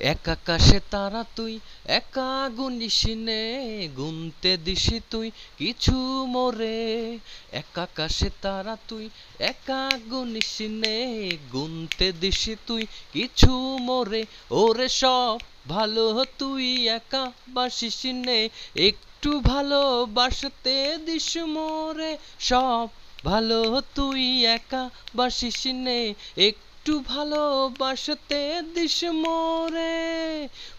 এক আকাশে তারা তুই, একা গুনিস নে, গুনতে দিস তুই কিছু মোরে। এক আকাশে তারা তুই, একা গুনিস নে, গুনতে দিস তুই কিছু মোরে। ওরে সব ভালো তুই একা বাসিস নে, একটু ভালোবাসতে দিস মোরে। সব ভালো তুই একা বাসিস নে একটু ভালোবাসতে দিস মোরে।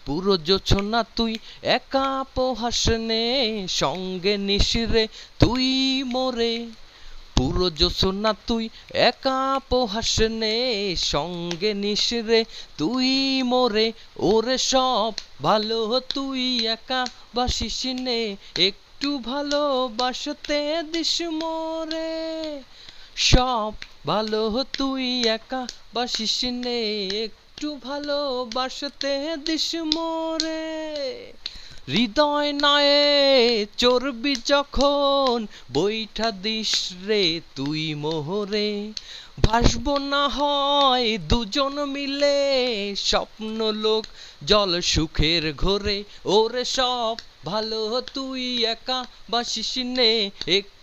পুরো জোছনা তুই একা পোহাস নে, সঙ্গে নিশিরে তুই মোরে। পুরো জোছনা তুই একা পোহাস নে, সঙ্গে নিশিরে তুই মোরে। ওরে সব ভালো তুই একা বাসিস নে, একটু ভালোবাসতে দিস মোরে। সব ভালো, তুই একা বাসিস নে, একটু ভালোবাসতে দিস মোরে। হৃদয় নয়ে চর্বি যখন বইটা দিস রে তুই মোহরে। ভাসব না হয় দুজন মিলে, স্বপ্ন লোক জল সুখের ঘোরে। ওরে সব ভালো, তুই একা বাসিস নে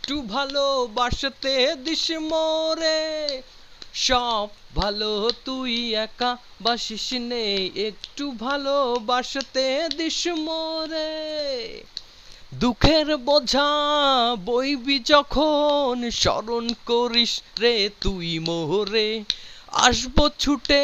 একটু ভালোবাসতে দিস মোরে। সব ভালো, তুই একা বাসিস নে, একটু ভালোবাসতে দিস মোরে। দুঃখের বোঝা বইবি যখন স্মরণ করিস রে তুই মোহরে আসব ছুটে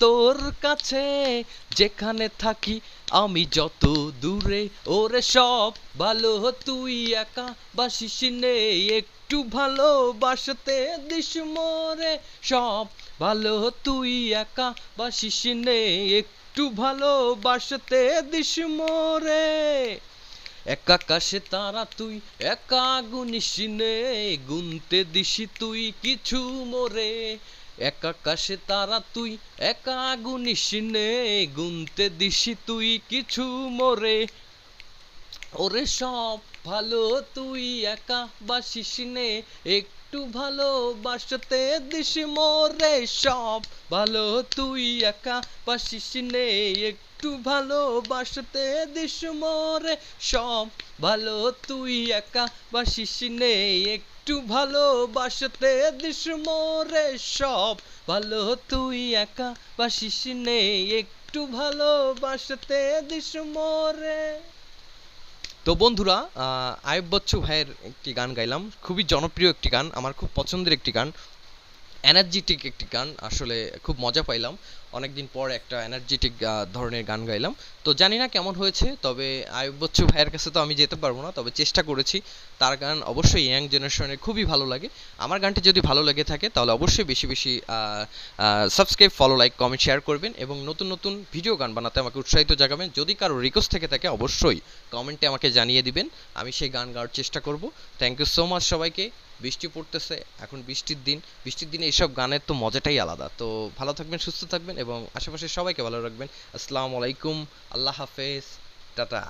তোর কাছে। যেখানে থাকি আমি যত দূরে, ওরে সব ভালো, তুই একা বাসিস নে। একটু ভালোবাসতে দিস মোরে। সব ভালো, তুই একা বাসিস নে। একটু ভালোবাসতে দিস মোরে। এক আকাশে তারা তুই একা গুনিস গুনতে দিস তুই কিছু মোরে। এক আকাশে তারা তুই, একা গুনিস নে গুনতে দিসি তুই কিছু মোরে। ওরে সব ভালো তুই, একা বাসিস নে একটু ভালোবাসতে দিস মোরে সব। ভালো তুই একা বাসিস নে, একটু ভালোবাসতে দিস মোরে সব। ভালো তুই একা বাসিস নে, একটু ভালোবাসতে দিস মোরে সব। ভালো তুই একা বাসিস নে, একটু ভালোবাসতে দিস মোরে। তো বন্ধুরা আয়ুব বচ্চু ভাইয়ের একটি গান গাইলাম। খুবই জনপ্রিয় একটি গান, আমার খুব পছন্দের একটি গান। এনার্জেটিক একটি গান, আসলে খুব মজা পাইলাম। অনেকদিন পর একটা এনার্জেটিক ধরনের গান গাইলাম। তো জানি না কেমন হয়েছে, তবে আয়ুব বচ্চু ভাইয়ের কাছে তো আমি যেতে পারব না, তবে চেষ্টা করেছি। তার গান অবশ্যই ইয়াং জেনারেশনের খুবই ভালো লাগে। আমার গানটি যদি ভালো লেগে থাকে, তাহলে অবশ্যই বেশি বেশি subscribe follow like comment share করবেন এবং নতুন নতুন ভিডিও গান বানাতে আমাকে উৎসাহিত জাগাবেন। যদি কারও রিকোয়েস্ট থেকে থাকে, অবশ্যই কমেন্টে আমাকে জানিয়ে দিবেন। আমি সেই গান গাওয়ার চেষ্টা করব। থ্যাংক ইউ সো মাচ সবাইকে। বৃষ্টি পড়তেছে, এখন বৃষ্টির দিন। বৃষ্টির দিনে এইসব গানের তো মজাটাই আলাদা। তো ভালো থাকবেন, সুস্থ থাকবেন এবং আশেপাশে সবাইকে ভালো রাখবেন। আসসালামু আলাইকুম। আল্লাহ হাফেজ। টাটা।